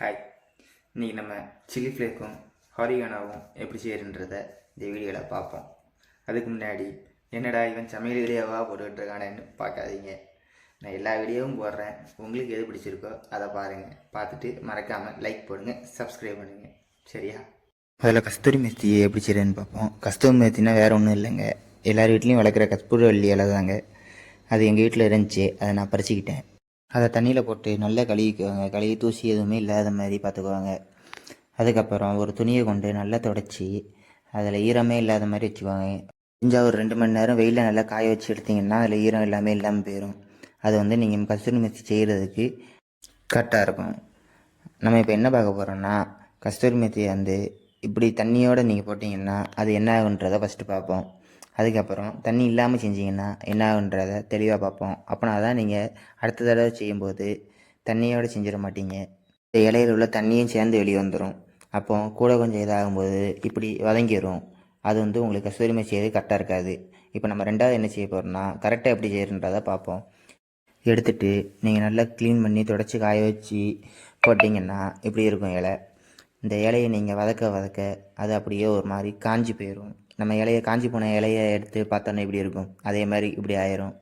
Hi இன்றைக்கி நம்ம chilli ஃப்ளேக்கும் ஹாரிகானாவும் எப்படி செய்யறன்றத இந்த வீடியோவில் பார்ப்போம். அதுக்கு முன்னாடி என்னடா இவன் சமையல் வீடியோவாக போட்டுக்கிட்டுருக்கானேன்னு பார்க்காதீங்க. நான் எல்லா வீடியோவும் போடுறேன். உங்களுக்கு எது பிடிச்சிருக்கோ அதை பாருங்கள் பார்த்துட்டு மறக்காமல் லைக் போடுங்க சப்ஸ்கிரைப் பண்ணுங்கள் சரியா? அதில் கஸ்தூரி மெத்தி எப்படி செய்யறேன்னு பார்ப்போம். கஸ்தூரி மெத்தினா வேறு ஒன்றும் இல்லைங்க. எல்லார் வீட்லேயும் வளர்க்குற கஸ்தூரி வள்ளி இலை தாங்க அது எங்கள் வீட்டில் இருந்துச்சு. அதை நான் பறிச்சுக்கிட்டேன். அதை தண்ணியில் போட்டு நல்லா கழுவிக்குவாங்க. கழுவி தூசி எதுவுமே இல்லாத மாதிரி பார்த்துக்குவாங்க அதுக்கப்புறம் ஒரு துணியை கொண்டு நல்லா தொடச்சி அதில் ஈரமே இல்லாத மாதிரி வச்சுக்குவாங்க. கொஞ்சம் ஒரு ரெண்டு மணி நேரம் வெயிலில் நல்லா காய வச்சு எடுத்தீங்கன்னா அதில் ஈரம் எல்லாமே இல்லாமல் போயிடும் அது வந்து நீங்கள் கஸ்தூரி மெத்தி செய்கிறதுக்கு கரெக்டாக இருக்கும். நம்ம இப்போ என்ன பார்க்க போகிறோம்னா கஸ்தூரி மெத்தியை வந்து இப்படி தண்ணியோடு நீங்கள் போட்டிங்கன்னா அது என்ன ஆகுன்றதை ஃபஸ்ட்டு பார்ப்போம். அதுக்கப்புறம் தண்ணி இல்லாமல் செஞ்சீங்கன்னா என்ன ஆகுன்றதை தெளிவாக பார்ப்போம். அப்போனா தான் நீங்கள் அடுத்த தடவை செய்யும்போது தண்ணியோடு செஞ்சிட மாட்டீங்க. இந்த இலையில் உள்ள தண்ணியும் சேர்ந்து வெளியே வந்துடும் அப்போ கூட கொஞ்சம் இதாகும்போது இப்படி வதங்கிடும் அது வந்து உங்களுக்கு கஸ்தூரி மெத்தி செய்யறது கரெக்டாக இருக்காது. இப்போ நம்ம ரெண்டாவது என்ன செய்ய போகிறோம்னா கரெக்டாக எப்படி செய்யறன்றதை பார்ப்போம். எடுத்துகிட்டு நீங்கள் நல்லா க்ளீன் பண்ணி தொடச்சி காய வச்சு போட்டிங்கன்னா இப்படி இருக்கும் இலை? இந்த இலையை நீங்கள் வதக்க வதக்க அது அப்படியே ஒரு மாதிரி காஞ்சி போயிடும் நம்ம இலையை காஞ்சி போன இலையை எடுத்து பார்த்தோன்னா இப்படி இருக்கும். அதே மாதிரி இப்படி ஆயிரும்.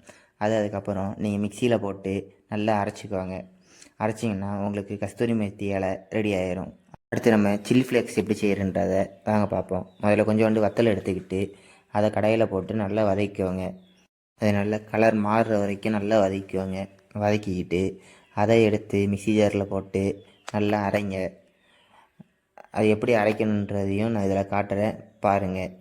அது அதுக்கப்புறம் நீங்கள் மிக்சியில் போட்டு நல்லா அரைச்சிக்குவாங்க அரைச்சிங்கன்னா உங்களுக்கு கஸ்தூரி மெத்தி இலை ரெடி ஆயிரும். அடுத்து நம்ம சில்லி ஃப்ளேக்ஸ் எப்படி செய்கிறன்றதை வாங்க பார்ப்போம். முதல்ல கொஞ்சோண்டு வத்தல் எடுத்துக்கிட்டு அதை கடையில் போட்டு நல்லா வதக்குவாங்க அது நல்லா கலர் மாறுற வரைக்கும் நல்லா வதக்குவாங்க வதக்கிக்கிட்டு அதை எடுத்து மிக்ஸி ஜாரில் போட்டு நல்லா அரைங்க. அது எப்படி அரைக்கணுன்றதையும் நான் இதில் காட்டுறேன். பாருங்கள்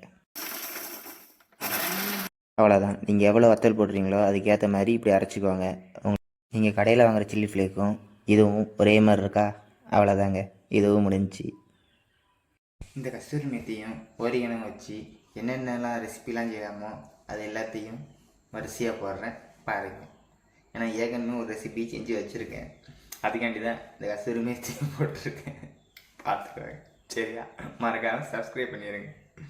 அவ்வளோதான் நீங்கள் எவ்வளோ வத்தல் போடுறீங்களோ அதுக்கேற்ற மாதிரி இப்படி அரைச்சிக்குவாங்க உங் நீங்கள் கடையில் வாங்குகிற சில்லி ஃப்ளேக்கும் இதுவும் ஒரே மாதிரி இருக்கா? அவ்வளோதாங்க இதுவும் முடிஞ்சிச்சு இந்த கஸ்தூரி மெத்தியும் ஓரிகனும் வச்சு என்னென்னலாம் ரெசிபிலாம் செய்யாமோ அது எல்லாத்தையும் வரிசையாக போடுறேன். பாருங்கள் ஏன்னா ஏற்கனவே ஒரு ரெசிபி செஞ்சு வச்சுருக்கேன். அதுக்காண்டி தான் இந்த கஸ்தூரி மெத்தியும் போட்டிருக்கேன். பார்த்துக்கோங்க. சரியா? மறக்காமல் சப்ஸ்கிரைப் பண்ணிடுங்க